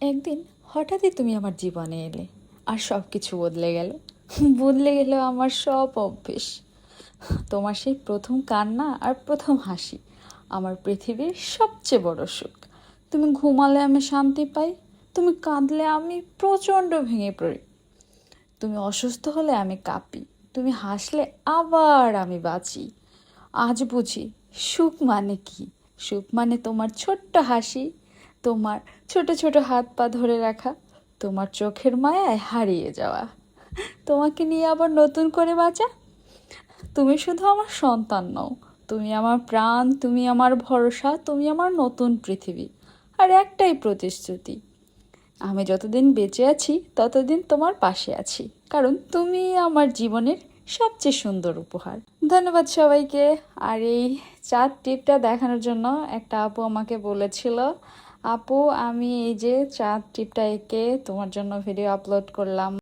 একদিন হঠাৎই তুমি আমার জীবনে এলে আর সব কিছু বদলে গেল। বদলে গেল আমার সব অভ্যেস। তোমার সেই প্রথম কান্না আর প্রথম হাসি আমার পৃথিবীর সবচেয়ে বড় সুখ। তুমি ঘুমালে আমি শান্তি পাই, তুমি কাঁদলে আমি প্রচণ্ড ভেঙে পড়ি। তুমি অসুস্থ হলে আমি কাঁপি, তুমি হাসলে আবার আমি বাঁচি। আজ বুঝি সুখ মানে কি? সুখ মানে তোমার ছোট্ট হাসি তোমার ছোট ছোট হাত পা ধরে রাখা, তোমার চোখের মায়ায় হারিয়ে যাওয়া। তোমাকে নিয়ে আবার নতুন করে বাঁচা? তুমি শুধু আমার সন্তান নও, তুমি আমার প্রাণ, তুমি আমার ভরসা, তুমি আমার নতুন পৃথিবী আর একটাই প্রতিশ্রুতি। আমি যতদিন বেঁচে আছি, ততদিন তোমার পাশে আছি, কারণ তুমি আমার জীবনের সবচেয়ে সুন্দর উপহার। ধন্যবাদ সবাইকে। আর এই চাঁদ টিপটা দেখানোর জন্য একটা আপু আমাকে বলেছিল আপু আমি এই যে চাঁদ টিপটা এঁকে তোমার জন্য ভিডিও আপলোড করলাম।